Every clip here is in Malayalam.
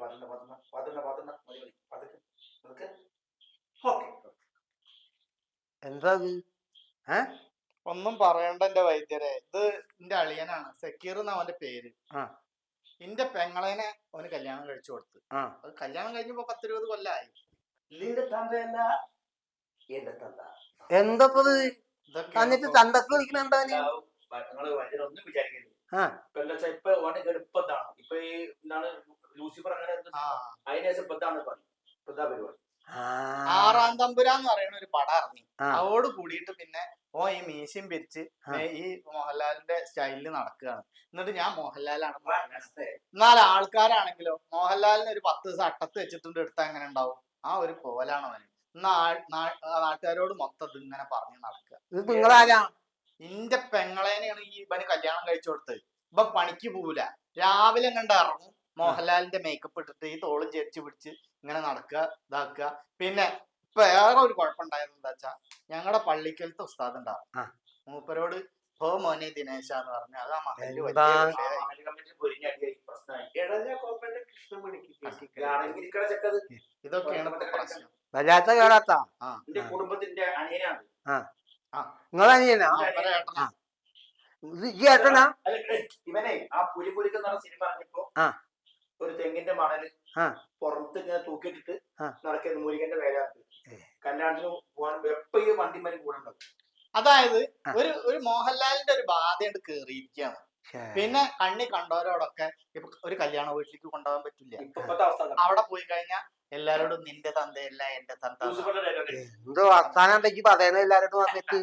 പതിനൊന്ന് പതിനൊന്ന് പതിനൊന്ന് പതിനൊന്ന്. മതി മതി. പതുക്കെ പതുക്കെ. ഓക്കെ. എന്താ ഏ? ഒന്നും പറയണ്ട എന്റെ വൈദ്യരെ. ഇത് എന്റെ അളിയനാണ്. സക്കീർ എന്ന അവന്റെ പേര്. ആ. എന്റെ പെങ്ങളേനെ അവന് കല്യാണം കഴിച്ചു കൊടുത്തു. ആ. അത് കല്യാണം കഴിഞ്ഞപ്പോ പത്തിരുപത് കൊല്ലായി. നിന്റെ തന്തയല്ല എന്റെ തന്ത. എന്താ ഇത്? ഇതൊക്കെ എന്നിട്ട് തന്തക്ക് വിളിക്കണ എന്താ നീ? നിങ്ങൾ വൈദ്യരൊന്നും വിചാരിക്കരുത്. ഇപ്പൊ എന്താ വെച്ചാ ഇപ്പൊ ഓന്റെ ഗടുപ്പത്താണ് ഇപ്പൊ ഈ എന്താണ് ലൂസിഫർ അങ്ങനെ അതിനുശേഷം ആ. അതിനേശം ഇപ്പൊ ഇതാണ് പണി ഇപ്പൊ ഇതാ പരിപാടി ആറാം ആറാം തമ്പുരാന്ന് പറയുന്ന ഒരു പടം ഇറങ്ങി. അതോട് കൂടിയിട്ട് പിന്നെ ഓ ഈ മീശയും പിരിച്ച് ഈ മോഹൻലാലിന്റെ സ്റ്റൈലിൽ നടക്കുകയാണ്. എന്നിട്ട് ഞാൻ മോഹൻലാലാണ്. എന്നാൽ ആൾക്കാരാണെങ്കിലോ മോഹൻലാലിന് ഒരു പത്ത് ദിവസം അട്ടത്ത് വെച്ചിട്ടുണ്ട് എടുത്താൽ എങ്ങനെ ഉണ്ടാവും? ആ ഒരു പോലാണ് അവന്. എന്നാ നാട്ടുകാരോട് മൊത്തം ഇങ്ങനെ പറഞ്ഞ് നടക്കുക. ഇന്റെ പെങ്ങളേനെയാണ് ഈ ഇവന് കല്യാണം കഴിച്ചു കൊടുത്തത്. ഇപ്പൊ പണിക്ക് പോവില്ല രാവിലെ കണ്ട് ഇറങ്ങും. മോഹൻലാലിന്റെ മേക്കപ്പ് ഇട്ടിട്ട് ഈ തോൾ ചേരിച്ച് പിടിച്ച് ഇങ്ങനെ നടക്കുക ഇതാക്കുക. പിന്നെ ഇപ്പൊ വേറെ ഒരു കുഴപ്പമുണ്ടായിരുന്നു എന്താ വെച്ചാ ഞങ്ങളുടെ പള്ളിക്കലത്തെ ഉസ്താദ് ഉണ്ടാവും മൂപ്പരോട് ഹോ മോനെ ദിനേശ എന്ന് പറഞ്ഞു. അത് ആ മഹൽ ഇതൊക്കെയാണ് പ്രശ്നം. വല്ലാത്ത എന്റെ കുടുംബത്തിന്റെ അനിയനാണ്. അവരെ ഏട്ടനാ. ഇത് ഈ ഏട്ടനാ? ഇവനെ ആ പുലിപുലിക്ക് സിനിമ പറഞ്ഞപ്പോ ആ. ഒരു തെങ്ങിന്റെ മണൽ. പുറത്ത് ഇങ്ങനെ തൂക്കിയിട്ടിട്ട് നടക്കുന്ന നടക്കുന്നത് മൂലികന്റെ വേലാർക്ക് കല്യാണത്തിന് പോകാൻ എപ്പോ ഈ വണ്ടിമാരും കൂടെ ഉണ്ടാവും അതായത് ഒരു ഒരു മോഹൻലാലിന്റെ ഒരു ബാധയുണ്ട് കേറിയിരിക്കുകയാണ്. പിന്നെ കണ്ണി കണ്ടവരോടൊക്കെ ഇപ്പൊ ഒരു കല്യാണ വീട്ടിലേക്ക് കൊണ്ടുപോകാൻ പറ്റില്ല. അവിടെ പോയി കഴിഞ്ഞാൽ എല്ലാരോടും നിന്റെ തന്തയല്ല എന്റെ തന്ത. എന്തോ അവസാനം പറയുന്നത് എല്ലാരോടും വന്നിട്ട്.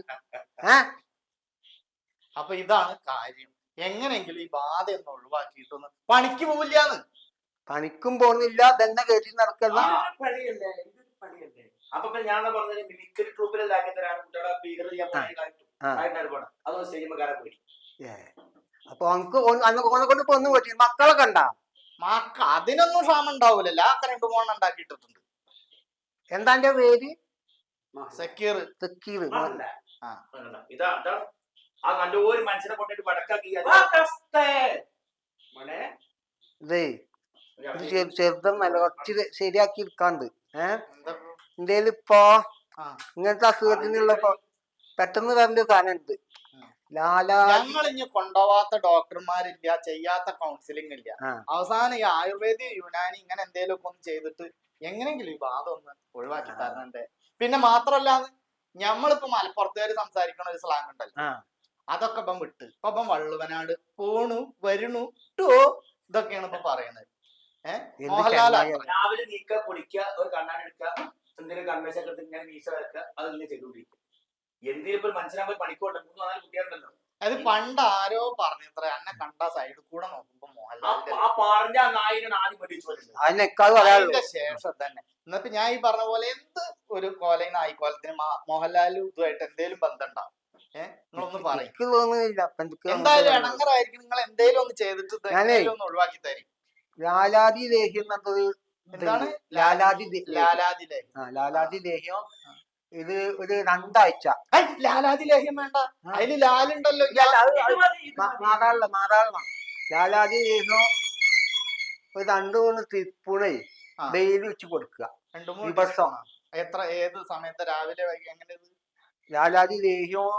അപ്പൊ ഇതാണ് കാര്യം. എങ്ങനെയെങ്കിലും ഈ ബാധ ഒന്ന് ഒഴിവാക്കിയിട്ടൊന്ന് പണിക്ക് പോവില്ലാന്ന്. പണിക്കും പോകുന്നില്ല തന്നെ കയറ്റി നടക്കുന്ന അപ്പൊ ഇപ്പൊ ഞാൻ പറഞ്ഞത്? മിമിക്രി ട്രൂപ്പിലാക്കി തരാൻ കുട്ടികളെ ഭീകരത ചെയ്യാൻ ആ. പോകണം അതൊന്നും സ്റ്റേജിൽ കയറാൻ പോയി. ഏ. അപ്പൊ അനക്ക് അന്ന് ഓനെ കൊണ്ട് പൊന്നു പറ്റി. മക്കളെ കണ്ട? മക്ക അതിനൊന്നും ഫാം ഉണ്ടാവൂലല്ല. ആ രണ്ടു മൂന്ന് ഉണ്ടാക്കിട്ടുണ്ട് എന്താ എന്റെ പേര്? സക്കീർ. ആ. ഇതാ ആ നല്ലൊരു മനുഷ്യനെ കൊണ്ടിട്ട് വടക്കാക്കി. ഇതേ ചെറുതൊന്നല്ല കുറച്ച് ശരിയാക്കി എടുക്കാണ്ട് ഏ? എന്താ? എന്തേലും ഇപ്പൊ. ഇങ്ങനത്തെ അസുഖത്തിനുള്ള പെട്ടെന്ന് വരേണ്ട സാധനം ഉണ്ട്. ലാലാ ഞങ്ങൾ ഇനി കൊണ്ടുപോവാത്ത ഡോക്ടർമാരില്ല ചെയ്യാത്ത കൗൺസിലിംഗ് ഇല്ല. അവസാനം ഈ ആയുർവേദ യുനാനി ഇങ്ങനെ എന്തെങ്കിലും ഒക്കെ ഒന്ന് ചെയ്തിട്ട് എങ്ങനെയെങ്കിലും ഈ ബാധ ഒന്ന് ഒഴിവാക്കി തരണേ പിന്നെ മാത്രല്ല ഞമ്മളിപ്പോ മലപ്പുറത്തുകാർ സംസാരിക്കണ ഒരു സ്ലാങ് ഉണ്ടല്ലോ. അതൊക്കെ ഇപ്പം വിട്ട്. ഇപ്പൊ ഇപ്പം വള്ളുവനാട് പോണു വരണു ടോ ഇതൊക്കെയാണ് ഇപ്പൊ പറയുന്നത്. ഏഹ് മോഹൻലാൽ. രാവിലെ നീക്കുക കുളിക്കുക ഒരു കണ്ണാടി എടുക്കുക എന്തെങ്കിലും കൺവെൻഷൻ എടുത്ത് ഇങ്ങനെ വീശ വരക്കുക അതെല്ലാം ചെയ്തുകൊണ്ടിരിക്കും. എന്തിനും ഇപ്പൊ മനസ്സിലാകുമ്പോൾ പണിക്കോട്ടെ മൂന്ന് നാല് കുട്ടികളുണ്ടല്ലോ. അത് പണ്ട് ആരോ പറഞ്ഞത്ര എന്നെ കണ്ട സൈഡിൽ കൂടെ നോക്കുമ്പോ മോഹൻലാലിന്റെ ശേഷം തന്നെ. എന്നിട്ട് ഞാൻ ഈ പറഞ്ഞ പോലെ എന്ത് ഒരു കോലയിൽ ആയിക്കോലത്തിന് മോഹൻലാലും ഇതുമായിട്ട് എന്തേലും ബന്ധം ഉണ്ടാവും ഏഹ് നിങ്ങളൊന്ന് പറയും. എന്തായാലും ഇണങ്ങറായിരിക്കും നിങ്ങൾ എന്തേലും ഒന്ന് ചെയ്തിട്ട് ഒഴിവാക്കി തരും ലാലാതി ലേഹ്യം എന്നുള്ളത് എന്താണ് ലാലാതി ദേ- ലേഹ്യം ആ, ലാലാതി ലേഹ്യം ഇത് ഒരു രണ്ടാഴ്ച ലാലാതി ലേഹ്യം വേണ്ട. അതിൽ ലാലുണ്ടല്ലോ ഇല്ല, അത് ഇത് മതി, ഇത് മതി. മാതാളില മാതാളില ലാലാതി ലേഹ്യം ഒരു രണ്ടു മൂന്ന് തിപ്പുണേ. ഡെയിലി വെച്ച് കൊടുക്കുക രണ്ടു മൂന്ന് ദിവസം. എത്ര ഏത് സമയത്ത് രാവിലെ എങ്ങനെ? ലാലാതി ലേഹ്യം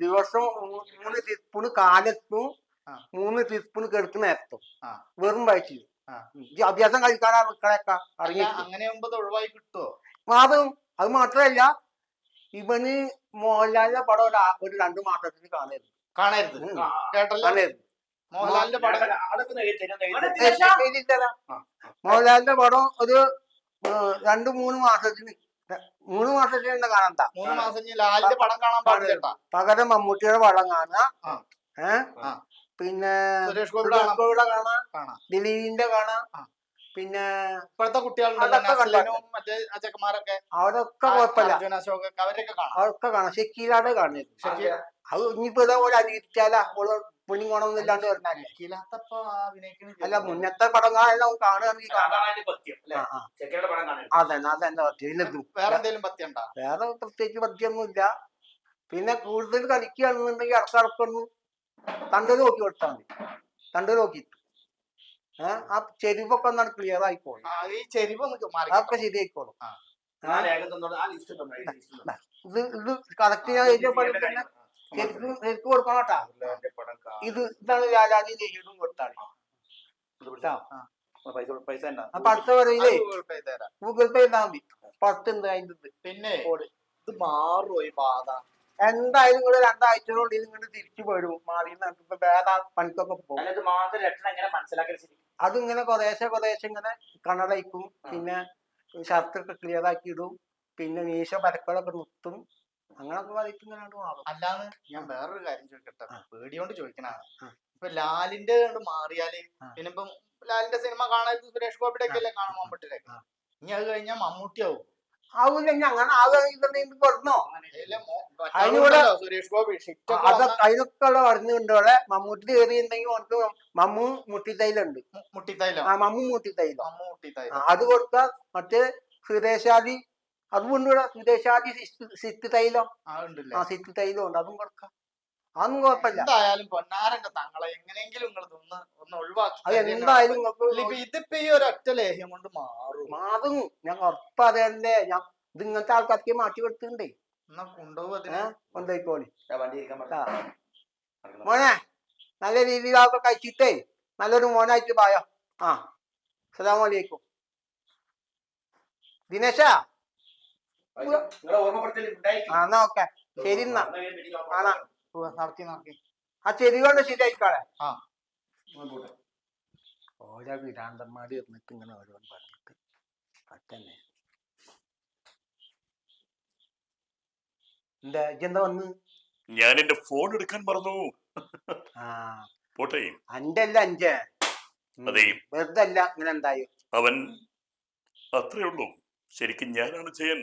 ദിവസം മൂന്ന് തിപ്പുണ് കാലത്തും. മൂന്ന് ടീസ്പൂൺ കെടുക്കുന്ന നേരത്തും. ആ. വെറും വയറ്റിൽ. ഈ അഭ്യാസം കഴിക്കാനാ മക്കളെയൊക്കെ അല്ല അറിഞ്ഞു അങ്ങനെ ഒഴിവായി കിട്ടുമോ അത് മാത്രല്ല ഇവന് മോഹൻലാലിന്റെ പടം ഒരു ഒരു രണ്ടു മാസത്തിന് കാണരുത്. കാണരുത്. കാണരുത്. മോഹൻലാലിന്റെ പടം. മോഹൻലാലിന്റെ പടം ഒരു രണ്ടു മൂന്ന് മാസത്തിന്. മൂന്ന് മാസത്തിന് കാണണ്ട മൂന്ന് മാസം ലാലിന്റെ പടം കാണാൻ പാടില്ല പകരം മമ്മൂട്ടിയുടെ പടം കാണുക. ആ. പിന്നെ സുരേഷ് ഗോപിയുടെ കാണാം. ദിലീപിന്റെ കാണാം. പിന്നെ ഇപ്പോഴത്തെ കുട്ടികളുണ്ടല്ലോ മറ്റേ അവരൊക്കെ കുഴപ്പമില്ല. അർജുന അശോക് അവരൊക്കെ കാണാം. അവരൊക്കെ കാണാം. ഷക്കീലാടെ കാണുന്നത്. അത് ഇനിയിപ്പോ ഇതേപോലെ അനിയിച്ചാല ഓൾ പുണ്യം ഗുണമൊന്നും ഇല്ലാണ്ട് വരുന്നല്ലേ ഷക്കീലാത്തപ്പോ അല്ല മുന്നത്തെ പടം കാണാൻ കാണുകയാണെങ്കിൽ അതെ അതന്നെ അതന്നെ പത്യം വേറെ പ്രത്യേകിച്ച് വേറെ പ്രത്യേകിച്ച് പദ്യമൊന്നുമില്ല പിന്നെ കൂടുതൽ കളിക്കുകയാണെന്നുണ്ടെങ്കിൽ ഇടക്കിടക്കൊന്ന് തണ്ടൽ നോക്കി കൊടുത്താൽ മതി. തണ്ടൽ നോക്കി ഏഹ് ആ ചെരുവൊക്കെ ഒന്നാണ് ക്ലിയർ ആയിക്കോളും. ഈ മാറി അതൊക്കെ ശരിയായിക്കോളും. ഇത് ഇത് കറക്റ്റ് ഞാൻ എഴുതിയ പോലെ തന്നെ ശരിക്കും ശരിക്കും കൊടുക്കണം കേട്ടാ. പടം ഇത് ഇതാണ് ലാലാജി നെയ്യും കൊടുത്താണ് അപ്പൊ അടുത്ത പറയില്ലേ? ഗൂഗിൾ പേ ചെയ്താൽ മതി. പത്തുണ്ട് അതിന്റെ പിന്നെ ഇത് മാറുമോ ഈ ബാധ? എന്തായാലും നിങ്ങൾ രണ്ടാഴ്ചയോടുള്ളിൽ ഇങ്ങോട്ട് തിരിച്ചു പോരും മാറി വേറെ പണിക്കൊക്കെ പോകും. അതിങ്ങനെ കുറേശ്ശെ കുറേശ്ശെ ഇങ്ങനെ കണ്ണടയ്ക്കും. പിന്നെ ഷർട്ടൊക്കെ ക്ലിയർ ആക്കി ഇടും. പിന്നെ മീശ പരക്കളൊക്കെ നിർത്തും. അങ്ങനൊക്കെ വരയ്ക്കും ഇങ്ങനെ മാറും. അല്ലാതെ ഞാൻ വേറൊരു കാര്യം ചോദിക്കട്ടെ. പേടിയോണ്ട് ചോദിക്കണാണ് ഇപ്പൊ ലാലിന്റെ കണ്ട് മാറിയാൽ. പിന്നെ ഇപ്പം ലാലിന്റെ സിനിമ കാണാൻ സുരേഷ് ഗോപിയുടെ ഒക്കെ അല്ലേ കാണാൻ മമ്മൂട്ടിയുടെ. ഇനി അത് കഴിഞ്ഞാൽ മമ്മൂട്ടിയാവും. ആവില്ല ഇനി അങ്ങനെ ആകെ ഇതുണ്ടെങ്കിൽ പറഞ്ഞോ അതിനൂടെ സുരേഷ് ഗോപി. അതൊക്കെ അതിനൊക്കെ ഉള്ള പറഞ്ഞു അവിടെ മമ്മൂട്ടി കയറിയുണ്ടെങ്കിൽ ഓർക്ക് മമ്മു മുട്ടിത്തൈലുണ്ട്. മുട്ടിത്തൈലം? ആ മമ്മു മുട്ടിത്തൈലം. അത് കൊടുത്താൽ മറ്റേ സുരേഷാദി അതും ഉണ്ട് ഇവിടെ. സുരേഷാദി സിറ്റ് തൈലം? ആ സിറ്റ് തൈലം ഉണ്ട്. അതും കൊടുക്കാം. അതൊന്നും കുഴപ്പമില്ല. എന്തായാലും പൊന്നാരന്റെ തങ്ങളെ എങ്ങനെയെങ്കിലും നിങ്ങൾ ഒന്ന് ഒന്ന് ഒഴിവാക്കി അത് എന്തായാലും നിങ്ങൾക്ക് ഇതിപ്പോ ഈ ഒരു ഒറ്റ ലേഹ്യം കൊണ്ട് മാറും. മാറും. ഞാൻ ഉറപ്പറിയണ്ടേ ഞാൻ ഇത് ഇങ്ങനത്തെ ആൾക്കാർക്ക് മാറ്റി കൊടുത്തിട്ടുണ്ടേ. എന്നാ കൊണ്ടുപോകും കൊണ്ടുപോയിക്കോളി. മോനെ നല്ല രീതിയിൽ ആൾക്കെ കഴിച്ചിട്ടേ. നല്ലൊരു മോനായിട്ട് പായോ? ആ. ദിനേശാ? ഓർമ്മപ്പെടുത്തൽ ഉണ്ടായിരിക്കും. ആ എന്നാ ഓക്കെ. ശരി എന്നാ. കാണാം. നടത്തി നടത്തി. ആ ചെടികളുടെ ശരിയായിക്കാളെ. ആ. പോട്ടെ. ഓരോ വിരാന്തന്മാര് ഇരുന്നിട്ട് ഇങ്ങനെ ഓരോന്ന് പറഞ്ഞിട്ട്. പറ്റന്നെ എന്താ ഇജ്ജെന്താ വന്ന്? ഞാൻ എന്റെ ഫോൺ എടുക്കാൻ പറഞ്ഞു ആ. പോട്ടെ. അന്റെ അല്ല അഞ്ച് അതെ. വെറുതെ അല്ല ഇങ്ങനെ എന്തായി? അവൻ അത്രേ ഉള്ളൂ. ശരിക്കും ഞാനാണ് ചെയ്യാൻ